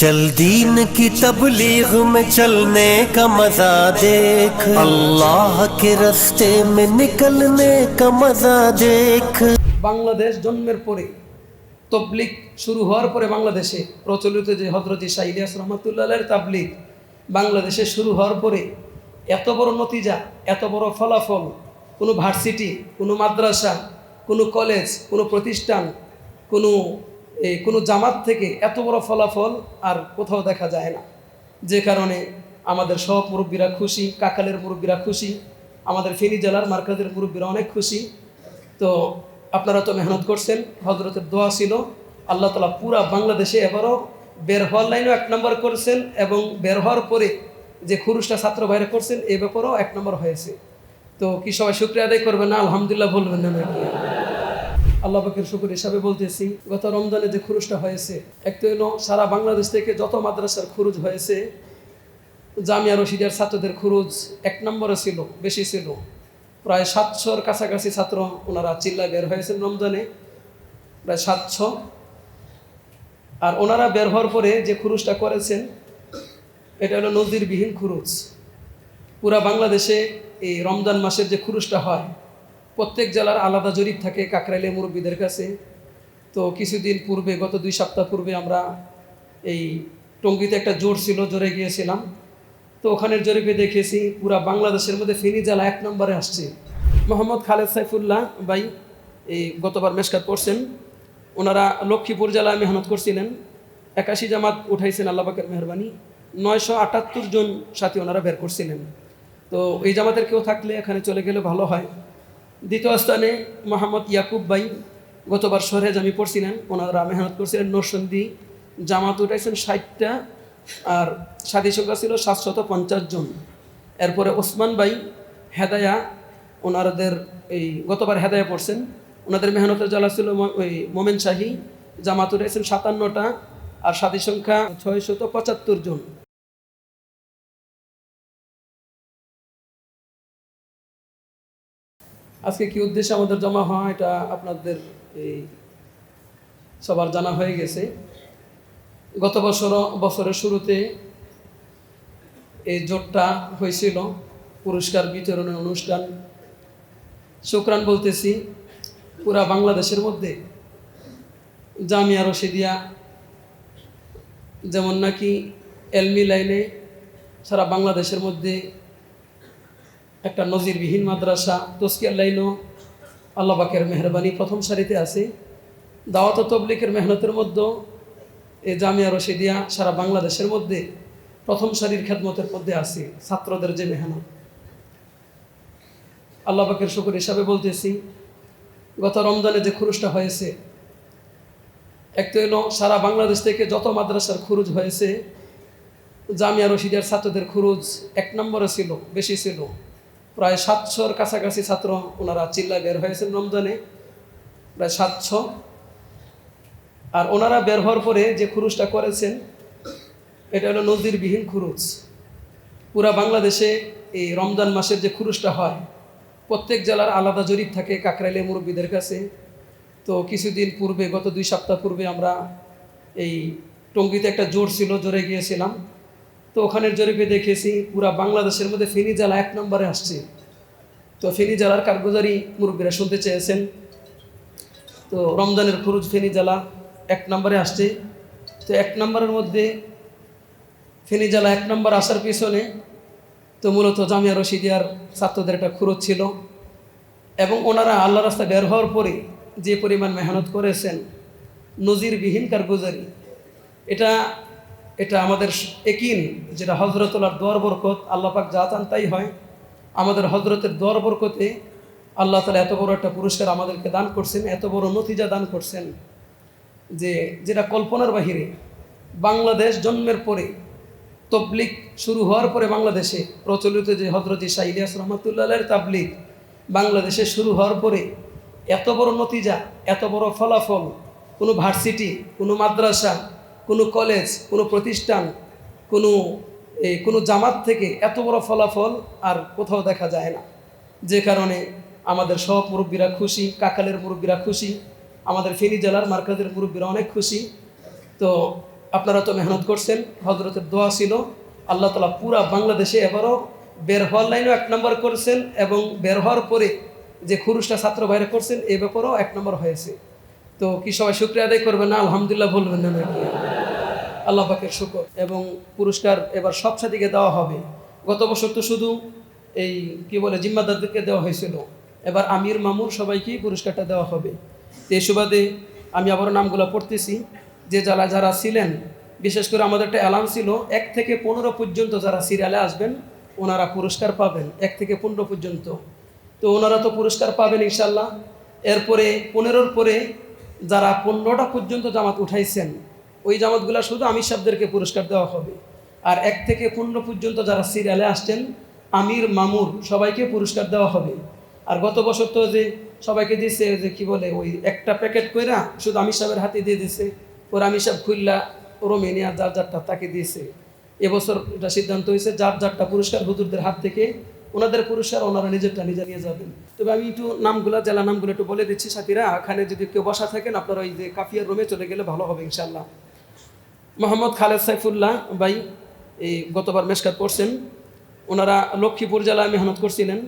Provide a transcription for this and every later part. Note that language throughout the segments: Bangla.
चल दीन की तबलीग में चलने का मजा देख अल्लाह के रास्ते में निकलने का मजा देख বাংলাদেশ জন্মের পরে তবলিক শুরু হওয়ার পরে বাংলাদেশে প্রচলিত যে হজরত শাহ ইলিয়াস রহমতুল্লাহের তাবলিক বাংলাদেশে শুরু হওয়ার পরে এত বড় নতিজা এত বড় ফলাফল কোনো ভার্সিটি কোনো মাদ্রাসা কোনো কলেজ কোনো প্রতিষ্ঠান কোনো এই কোনো জামাত থেকে এত বড় ফলাফল আর কোথাও দেখা যায় না। যে কারণে আমাদের সব মুরব্বীরা খুশি, কাকালের মুরব্বীরা খুশি, আমাদের ফেনী জেলার মার্কাজের মুরব্বীরা অনেক খুশি। তো আপনারা তো মেহনত করছেন হজরতের দোয়া ছিল। আল্লাহ তালা পুরা বাংলাদেশে এবারও বের হওয়ার লাইনও এক নম্বর করেছেন এবং বের হওয়ার পরে যে খুরুসটা ছাত্র বাইরে করছেন, এ ব্যাপারেও এক নম্বর হয়েছে। তো কি সবাই শুক্রিয়া আদায় করবেন না? আলহামদুলিল্লাহ বলবেন না আল্লাহ পাকের শুকুর হিসাবে বলতেছি, গত রমজানে যে খুরুজটা হয়েছে, এক তো হলো সারা বাংলাদেশ থেকে যত মাদ্রাসার খুরুজ হয়েছে, জামিয়া রশিদের ছাত্রদের খুরুজ এক নম্বরে ছিল, বেশি ছিল। প্রায় সাতশোর কাছাকাছি ছাত্র ওনারা চিল্লায় বের হয়েছেন রমজানে, প্রায় সাতশো। আর ওনারা বের হওয়ার পরে যে খুরুজটা করেছেন, এটা হলো নজিরবিহীন খুরুজ। পুরা বাংলাদেশে এই রমজান মাসের যে খুরুজটা হয় প্রত্যেক জেলার আলাদা জরিপ থাকে কাকরাইলে মুরব্বীদের কাছে। তো কিছুদিন পূর্বে, গত দুই সপ্তাহ পূর্বে আমরা এই টঙ্গিতে একটা জোর ছিল, জোরে গিয়েছিলাম। তো ওখানের জরিপে দেখেছি পুরা বাংলাদেশের মধ্যে ফেনী জেলা এক নম্বরে আসছে। মোহাম্মদ খালেদ সাইফুল্লাহ ভাই, এই গতবার মেসকাত পড়ছেন। ওনারা লক্ষ্মীপুর জেলায় মেহনত করছিলেন। একাশি জামাত উঠাইছেন আল্লাহবাকের মেহরবানি। নয়শো আটাত্তর জন সাথী ওনারা বের করছিলেন। তো এই জামাতের কেউ থাকলে এখানে চলে গেলে ভালো হয়। দ্বিতীয় স্থানে মোহাম্মদ ইয়াকুব ভাই। গতবার সরেজ আমি পড়ছিলেন ওনারা মেহনত করছিলেন নরসন্দি জামাত উঠাইছেন ষাটটা, আর সাথী সংখ্যা ছিল সাতশত পঞ্চাশ জন। এরপরে ওসমান ভাই, হেদায়া ওনাদের এই গতবার হেদায়া পড়ছেন। ওনাদের মেহনতের জ্বালা ছিল ওই মোমেন শাহী, জামাত উঠাইছেন সাতান্নটা, আর সাথী সংখ্যা ছয়শত পঁচাত্তর জন। আজকে কি উদ্দেশ্যে আমাদের জমা হওয়া, এটা আপনাদের এই সবার জানা হয়ে গেছে। গত বছর, বছরের শুরুতে এই জোটটা হয়েছিল পুরস্কার বিতরণের অনুষ্ঠান। শুক্রান বলতেছি, পুরা বাংলাদেশের মধ্যে জামিয়া রশিদিয়া যেমন নাকি এলমি লাইনে সারা বাংলাদেশের মধ্যে একটা নজিরবিহীন মাদ্রাসা, তস্কিয়ার লাইনও আল্লাহবাকের মেহরবানি প্রথম সারিতে আছে। দাওয়াত তবলিকের মেহনতের মধ্যে এই জামিয়া রশিদিয়া সারা বাংলাদেশের মধ্যে প্রথম সারির খেদমতের মধ্যে আছে, ছাত্রদের যে মেহনত। আল্লাহবাকের শুকুর হিসাবে বলতেছি, গত রমজানে যে খুরুজটা হয়েছে, এক তো হলো সারা বাংলাদেশ থেকে যত মাদ্রাসার খুরুজ হয়েছে, জামিয়া রশিদিয়ার ছাত্রদের খুরুজ এক নম্বরে ছিল, বেশি ছিল। প্রায় সাতশোর কাছাকাছি ছাত্র ওনারা চিল্লায় বের হয়েছেন রমজানে, প্রায় সাতশো। আর ওনারা বের হওয়ার পরে যে খুরুজটা করেছেন, এটা হলো নজিরবিহীন খুরুজ পুরা বাংলাদেশে এই রমজান মাসের যে খুরুজটা হয়, প্রত্যেক জেলার আলাদা জরিপ থাকে কাকরাইলে মুরব্বীদের কাছে। তো কিছুদিন পূর্বে, গত দুই সপ্তাহ পূর্বে আমরা এই টঙ্গিতে একটা জোর ছিল, জোরে গিয়েছিলাম। তো ওখানের জরিপে দেখেছি পুরা বাংলাদেশের মধ্যে ফেনী জেলা এক নম্বরে আসছে। তো ফেনী জেলার কারগুজারি মুরব্বীরা শুনতে চেয়েছেন। তো রমজানের খুরুজ ফেনী জেলা এক নম্বরে আসছে। তো এক নম্বরের মধ্যে ফেনী জেলা এক নম্বর আসার পিছনে তো মূলত জামিয়া রশিদিয়ার ছাত্রদের একটা খুরুজ ছিল এবং ওনারা আল্লাহ রাস্তা বের হওয়ার পরে যে পরিমাণ মেহনত করেছেন, নজিরবিহীন কারগুজারি এটা এটা আমাদের একিন যেটা হজরতুল্লাহর দোয়ার বরকত, আল্লাহ পাক যা চান তাই হয়। আমাদের হজরতের দোয়ার বরকতে আল্লাহ তালা এত বড় একটা পুরস্কার আমাদেরকে দান করছেন, এত বড় নতিজা দান করছেন যে, যেটা কল্পনার বাহিরে বাংলাদেশ জন্মের পরে তবলিক শুরু হওয়ার পরে বাংলাদেশে প্রচলিত যে হজরত শাহ ইলিয়াস রহমতুল্লাহের তাবলিক বাংলাদেশে শুরু হওয়ার পরে এত বড় নতিজা এত বড় ফলাফল, কোনো ভার্সিটি, কোনো মাদ্রাসা কোনো কলেজ, কোনো প্রতিষ্ঠান, কোনো এই কোনো জামাত থেকে এত বড় ফলাফল আর কোথাও দেখা যায় না। যে কারণে আমাদের সব মুরব্বীরা খুশি, কাকালের মুরব্বীরা খুশি, আমাদের ফেনী জেলার মার্কাজের মুরব্বীরা অনেক খুশি। তো আপনারা তো মেহনত করছেন হজরতের দোয়া ছিল। আল্লাহ তালা পুরা বাংলাদেশে এবারও বের হওয়ার লাইনও এক নম্বর করেছেন এবং বের হওয়ার পরে যে খুরুসটা ছাত্র বাইরে করছেন, এ ব্যাপারেও এক নম্বর হয়েছে। তো কি সবাই শুক্রিয়া আদায় করবেন না? আলহামদুলিল্লাহ বলবেন না নাকি? আল্লাহ পাকের শুকর। এবং পুরস্কার এবার সব সাথীকে দেওয়া হবে। গত বছর তো শুধু এই কি বলে, জিম্মাদারদেরকে দেওয়া হয়েছিল। এবার আমির মামুর সবাইকেই পুরস্কারটা দেওয়া হবে। তো এই সুবাদে আমি আবার নামগুলো পড়তেছি। যে যারা যারা ছিলেন, বিশেষ করে আমাদের একটা অ্যালার্ম ছিল, এক থেকে পনেরো পর্যন্ত যারা সিরিয়ালে আসবেন, ওনারা পুরস্কার পাবেন। এক থেকে পনেরো পর্যন্ত। তো ওনারা তো পুরস্কার পাবেন ইনশাল্লাহ এরপরে, পনেরোর পরে যারা পনেরোটা পর্যন্ত জামাত উঠাইছেন, ওই জামাতগুলো শুধু আমির সাহেবদেরকে পুরস্কার দেওয়া হবে। আর এক থেকে পনেরো পর্যন্ত যারা সিরিয়ালে আসছেন, আমির, মামুর, সবাইকে পুরস্কার দেওয়া হবে। আর গত বছর তো যে সবাইকে দিয়েছে যে কি বলে, ওই একটা প্যাকেট কইরা শুধু আমির সাহেবের হাতে দিয়ে দিছে। ওর আমির সাহেব খুললা রোমেনিয়া যার যারটা তাকে দিয়েছে। এবছর এটা সিদ্ধান্ত হয়েছে, যার যারটা পুরস্কার হুজুরদের হাত থেকে ওনাদের পুরুষের ওনারা নিজেরটা নিজে নিয়ে যাবেন। তবে আমি একটু নামগুলো জেলা নামগুলো একটু বলে দিচ্ছি সাথীরা। এখানে যদি কেউ বসা থাকেন, আপনারা ওই যে কাফিয়ার রুমে চলে গেলে ভালো হবে ইনশাল্লাহ মোহাম্মদ খালেদ সাইফুল্লাহ ভাই, এই গতবার মেসকাত পড়ছেন। ওনারা লক্ষ্মীপুর জেলায় মেহনত করছিলেন।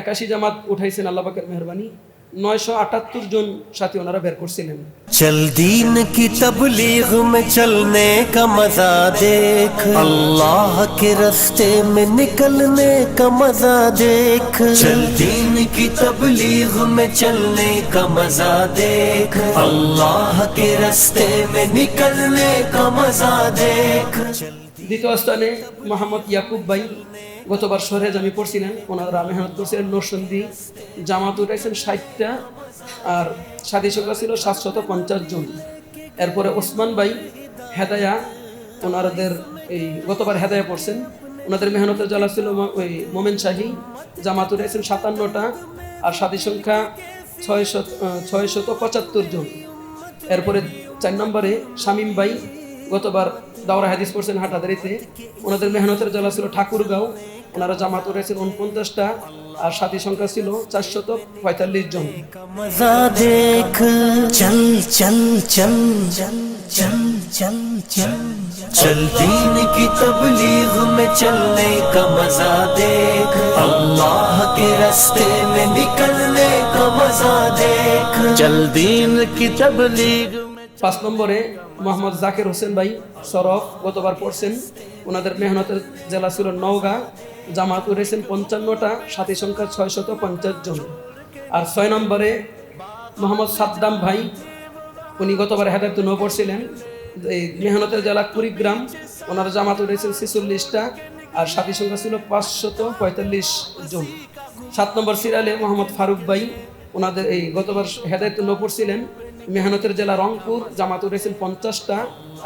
একাশি জামাত উঠাইছেন আল্লাহবাকের মেহরবানি। নয়শো আটাত্তর জন সাথী ওনারা বের করছিলেন। চল দিন কি তবলিগ মে চলনে কা মজা দেখ। আল্লাহ কে রাস্তে মে নিকলনে কা মজা দেখ। চল দিন কি তবলিগ মে চলনে কা মজা দেখ। আল্লাহ কে রাস্তে মে নিকলনে কা মজা দেখ। দ্বিতীয় স্থানে মোহাম্মদ ইয়াকুব ভাই গতবার শহরে আমি পড়ছিলেন ওনারা মেহনত করছিলেন নরসন্দি জামাত উঠাইছেন ষাটটা, আর সংখ্যা ছিল সাতশত পঞ্চাশ জন। এরপরে ওসমান ভাই হেদায়া ওনাদের এই গতবার হেদায়া পড়ছেন। ওনাদের মেহনতের জ্বালা ছিল ওই মোমেন শাহী, জামাত উঠাইছেন সাতান্নটা, আর সাথী সংখ্যা ছয়শত ছয়শত পঁচাত্তর জন। এরপরে চার নম্বরে শামীম ভাই গতবার দাওরা হাদিস পড়ছেন হাটাদারিতে ওনাদের মেহনতের জেলা ছিল ঠাকুরগাঁও। ওনারা জামাত উঠেছেন উনপঞ্চাশটা আর সাথী সংখ্যা ছিল চারশত পঁয়তাল্লিশ জন। চল চল চল চল চল চল چل دین کی تبلیغ میں چلنے کا مزہ دیکھ اللہ کے راستے میں نکلنے کا مزہ পাঁচ নম্বরে মোহাম্মদ জাকের হোসেন ভাই সরফ গতবার পড়ছেন। ওনাদের মেহনতের জেলা ছিল নওগাঁ, জামাত উঠেছেন পঞ্চান্নটা, সাথী সংখ্যা ছয়শত পঞ্চাশ জন। আর ছয় নম্বরে মোহাম্মদ সাদ্দাম ভাই, উনি গতবার হেদায়ত নৌ পড়ছিলেন। এই মেহনতের জেলা কুড়িগ্রাম, ওনার জামাত উঠেছেন ছেচল্লিশটা, আর সাথী সংখ্যা ছিল পাঁচশত পঁয়তাল্লিশ জন। সাত নম্বর সিরালে মোহাম্মদ ফারুক ভাই, ওনাদের এই গতবার হেদায়ত নৌ পড়ছিলেন। মেহনতের জেলা রংপুর, জামাত রেসিন পঞ্চাশটা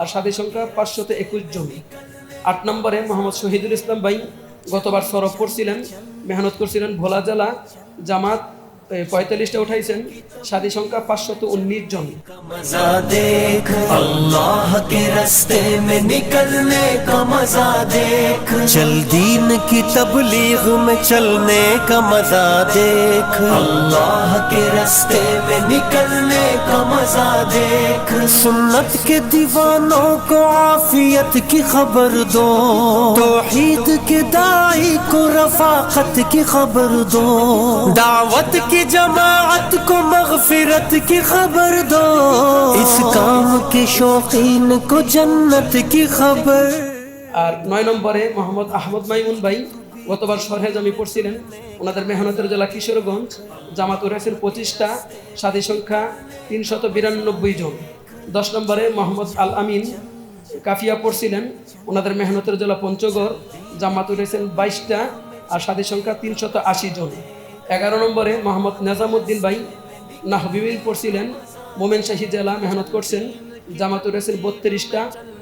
আর সাথী সংখ্যা পাঁচশত একুশ জমি আট নম্বরে মোহাম্মদ শহীদুল ইসলাম ভাই গতবার সরব করছিলেন, মেহনত করছিলেন ভোলা জেলা জামাত পঁয়তাল্লিশটা উঠাইছেন। সাথী সংখ্যা পাঁচশত উনিশ জন। আল্লাহ কে রাস্তে মে নিকলনে কা মজা চল দীন কি তবলীগ মে চলনে কা মজা দেখ। কে রাস্তে মে নিকলনে কা মজা দেখ। সুন্নত কে دیوانوں کو عافیت کی خبر दो दावत की जमात को मगफिरत की खबर दो इस काम के शौकीन को जन्नत की खबर আর নয় নম্বরে মোহাম্মদ আহমদ মাইমুন ভাই গতবার সরহেজ আমি পড়ছিলেন ওনাদের মেহনতের জেলা কিশোরগঞ্জ জামাত উঠেছেন পঁচিশটা সাথী সংখ্যা তিনশত বিরানব্বই জন দশ নম্বরে মোহাম্মদ আল আমিন কাফিয়া পড়ছিলেন ওনাদের মেহনতের জেলা পঞ্চগড় জামাত উঠেছেন বাইশটা আর সাথী সংখ্যা তিনশত আশি জন এগারো নম্বরে মোহাম্মদ নেজামুদ্দিন ভাই নাহবিবিল পড়ছিলেন। মোমেন শাহী জেলা মেহনত করছেন। জামাত উঠেছেন বত্রিশটা,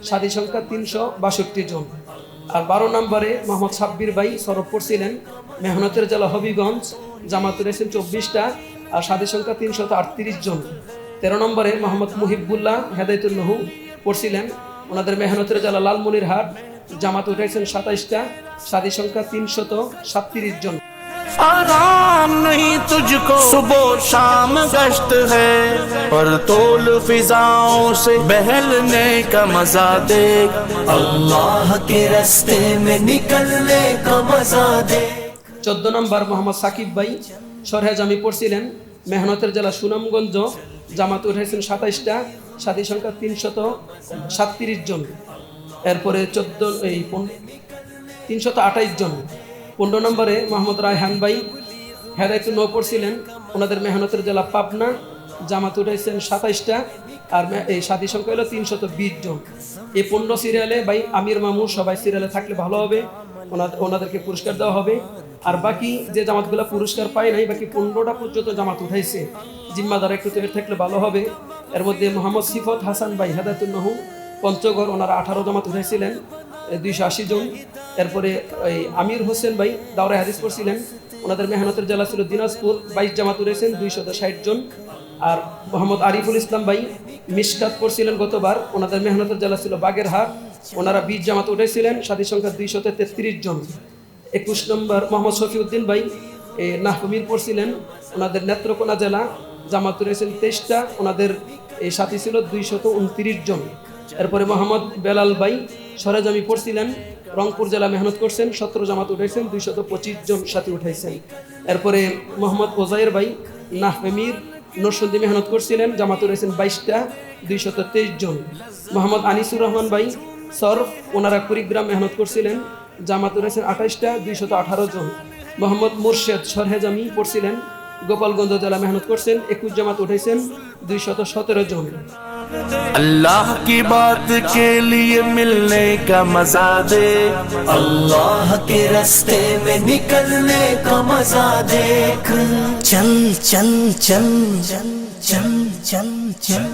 সাথী সংখ্যা তিনশো বাষট্টি জন। আর বারো নম্বরে মোহাম্মদ সাব্বির ভাই সরব পড়ছিলেন। মেহনতের জেলা হবিগঞ্জ জামাত উঠেছেন চব্বিশটা, আর সাথী সংখ্যা তিনশত আটত্রিশ জন। তেরো নম্বরে মোহাম্মদ মুহিবুল্লাহ হেদায়তুল নহু পড়ছিলেন। ওনাদের মেহনতের জেলা লালমনিরহাট জামাত উঠেছেন সাতাইশটা, সাথী সংখ্যা তিনশত সাতত্রিশ জন। आराम नहीं तुझको सुबह शाम गश्त है पर तोल फिजाओं से बहलने का मजा देख अल्लाह के रास्ते में निकलने का मजा दे চোদ্দ নম্বর মোহাম্মদ সাকিব ভাই সরহেজ আমি পড়ছিলেন মেহনতের জেলা সুনামগঞ্জ জামাত উঠেছেন সাতাইশটা সাথী সংখ্যা তিনশত সাতত্রিশ জন এরপরে চোদ্দ এই তিনশত আঠাইশ জন পনেরো নম্বরে মোহাম্মদ রায়হান ভাই হেদায়তুল নৌ পড়ছিলেন। ওনাদের মেহনতের জেলা পাবনা, জামাত উঠাইছেন সাতাইশটা আর এই সাথী সংখ্যা হলো তিনশত বিশ জন। এই পনেরো সিরিয়ালে ভাই আমির মামু সবাই সিরিয়ালে থাকলে ভালো হবে। ওনাদের ওনাদেরকে পুরস্কার দেওয়া হবে। আর বাকি যে জামাতগুলো পুরস্কার পায় নাই, বাকি পনেরোটা পর্যন্ত জামাত উঠাইছে। জিম্মাদার একটু তৈরি থাকলে ভালো হবে। এর মধ্যে মোহাম্মদ সিফত হাসান ভাই, হেদায়তুল নহু পঞ্চগড় ওনারা আঠারো জামাত উঠাইছিলেন। দুইশো আশি জন। এরপরে এই আমির হোসেন ভাই দাওরা হাদিস পড়ছিলেন। ওনাদের মেহনতের জেলা ছিল দিনাজপুর। বাইশ জামাত উঠেছেন দুইশত ষাট জন। আর মোহাম্মদ আরিফুল ইসলাম ভাই মিসকাত পড়ছিলেন গতবার। ওনাদের মেহনতের জেলা ছিল বাগেরহাট। ওনারা বিশ জামাত উঠেছিলেন সাথী সংখ্যা দুইশত তেত্রিশ জন। একুশ নম্বর মোহাম্মদ শফিউদ্দিন ভাই, এ নাহমির পড়ছিলেন। ওনাদের নেত্রকোনা জেলা জামাত উঠেছেন তেইশটা। ওনাদের এই সাথী ছিল দুইশত উনত্রিশ জন। এরপরে মোহাম্মদ বেলাল ভাই সরেজামি পড়ছিলেন, রংপুর জেলা মেহনত করছেন, সতেরো জামাত উঠাইছেন, দুইশত পঁচিশ জন সাথী উঠাইছেন। এরপরে মোহাম্মদ ওজাইর ভাই নাহমির নরসন্দি মেহনত করছিলেন, জামাত উঠাইছেন বাইশটা, দুইশত তেইশ জন। মোহাম্মদ আনিসুর রহমান ভাই সরফ ওনারা কুড়িগ্রাম মেহনত করছিলেন, জামাত উঠাইছেন আঠাইশটা, দুইশত আঠারো জন। মোহাম্মদ মুর্শেদ সরহেজামি পড়ছিলেন, গোপালগঞ্জ জেলা মেহনত করছেন, একুশ জামাত উঠাইছেন, দুইশত সতেরো জন। اللہ کی بات کے لیے ملنے کا مزہ دے اللہ کے راستے میں نکلنے کا مزہ دیکھ چل چل چل چل چل چل چل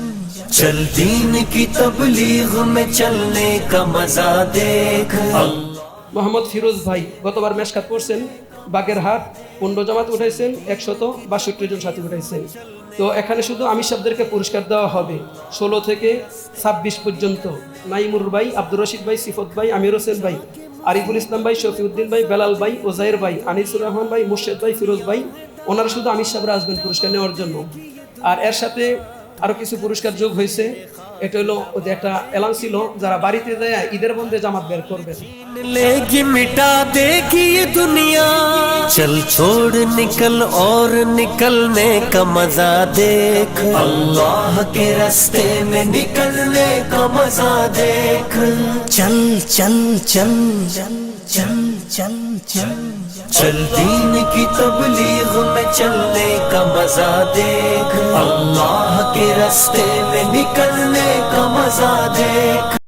چل دین کی تبلیغ میں چلنے کا مزہ دیکھ মোহাম্মদ ফিরোজ ভাই গতবার মেশকাত করছেন বাগেরহাট পনেরো জামাত উঠাইছেন একশত বাষট্টি জন সাথী উঠাইছেন তো এখানে শুধু আমি সাহেবদেরকে পুরস্কার দেওয়া হবে। ষোলো থেকে ছাব্বিশ পর্যন্ত। নাইমুর ভাই, আব্দুর রশিদ ভাই, সিফত ভাই, আমির হোসেন ভাই, আরিফুল ইসলাম ভাই, শফিউদ্দিন ভাই, বেলাল ভাই, ওজাইর ভাই, আনিসুর রহমান ভাই, মুর্শেদ ভাই, ফিরোজ ভাই, ওনারা শুধু আমির সাহেবরা আসবেন পুরস্কার নেওয়ার জন্য। আর এর সাথে আরও কিছু পুরস্কার যোগ হয়েছে। এটা হলো ওদের একটা এলান ছিল যারা বাড়িতে যায় ঈদের বন্ধে জামাত বের করবেন लेगी मिटा देगी ये दुनिया चल छोड़ निकल और निकलने का मजा देख अल्लाह के रास्ते में निकलने का मजा देख चल चल चल चल چل چل چل چل۔ دین کی تبلیغ میں چلنے کا مزہ دیکھ۔ اللہ کے رستے میں نکلنے کا مزہ دیکھ۔